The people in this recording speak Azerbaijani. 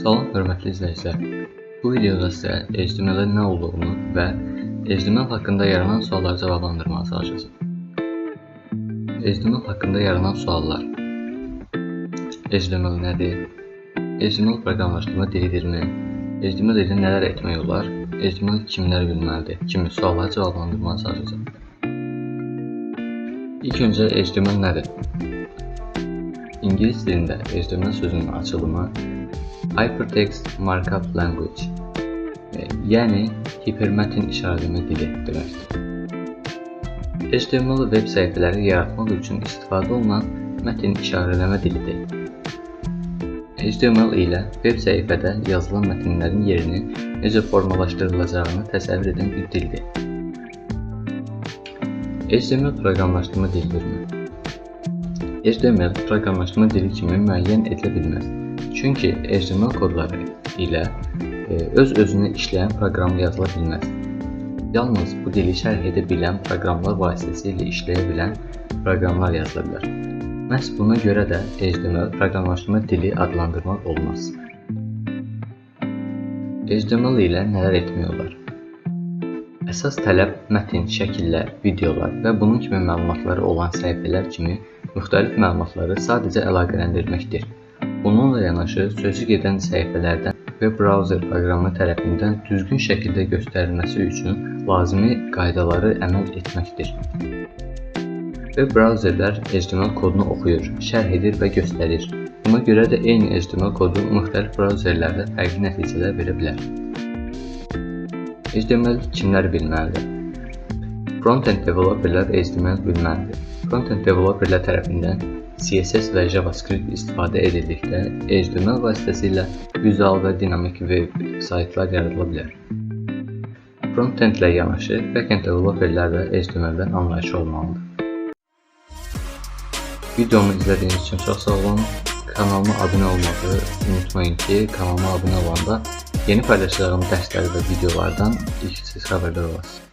Salam hörmətli izləyicilər. Bu videoda sizə HTML-in nə olduğunu və HTML haqqında yaranan sualları cavablandırmağa çalışacağam. HTML haqqında yaranan suallar. HTML nədir? HTML proqramlaşdırma dilidirmi? HTML ilə nələr etmək olar? HTML kimlər bilməlidir? kimi sualları cavablandırmağa çalışacağam. İlk öncə HTML nədir? İngilis dilində HTML sözünün açılımı Hypertext Markup Language, e, yəni hipermətin işarələmə dili deməkdir. HTML veb səhifələri yaratmaq üçün istifadə olunan mətin işarələmə dilidir. HTML ilə veb səhifədə yazılan mətnlərin yerini necə formalaşdırılacağını təsəvvür edən bir dildir. HTML proqramlaşdırma dilidirmi? HTML proqramlaşdırma dili kimi müəyyən edilə bilməz. Çünki HTML kodları ilə e, öz-özünə işləyən proqram yazıla bilməz. Yalnız bu dili şərh edə bilən proqramlar vasitəsilə işləyə bilən proqramlar yazıla bilər. Məhz buna görə də HTML proqramlaşdırma dili adlandırmaq olmaz. HTML ilə nələr etmək olar? Əsas tələb mətn, şəkillər, videolar və bunun kimi məlumatları olan səhifələr kimi müxtəlif məlumatları sadəcə əlaqələndirməkdir. Bununla yanaşı sözü gedən səhifələrdən və brauzer proqramı tərəfindən düzgün şəkildə göstərilməsi üçün lazımi qaydaları əməl etməkdir. Web brauzerlər HTML kodunu oxuyur, şərh edir və göstərir. Buna görə də eyni HTML kodu müxtəlif brauzerlərdə fərqli nəticələr verə bilər. HTML kimlər bilməlidir? Frontend developerlər HTML bilməlidir. Frontend developerlər tərəfindən CSS və JavaScript istifadə edildikdə HTML vasitəsilə vizual və dinamik veb saytlar yaradıla bilər. Frontendlə yanaşı backend developerlər də HTML-dən anlayışı olmalıdır. Videomu izlədiyiniz üçün çox sağ olun. Kanalıma abunə olmağı unutmayın ki, kanalıma abunə olanda yeni paylaşacağım dərslər və videolardan ilk siz xəbərdar olasınız.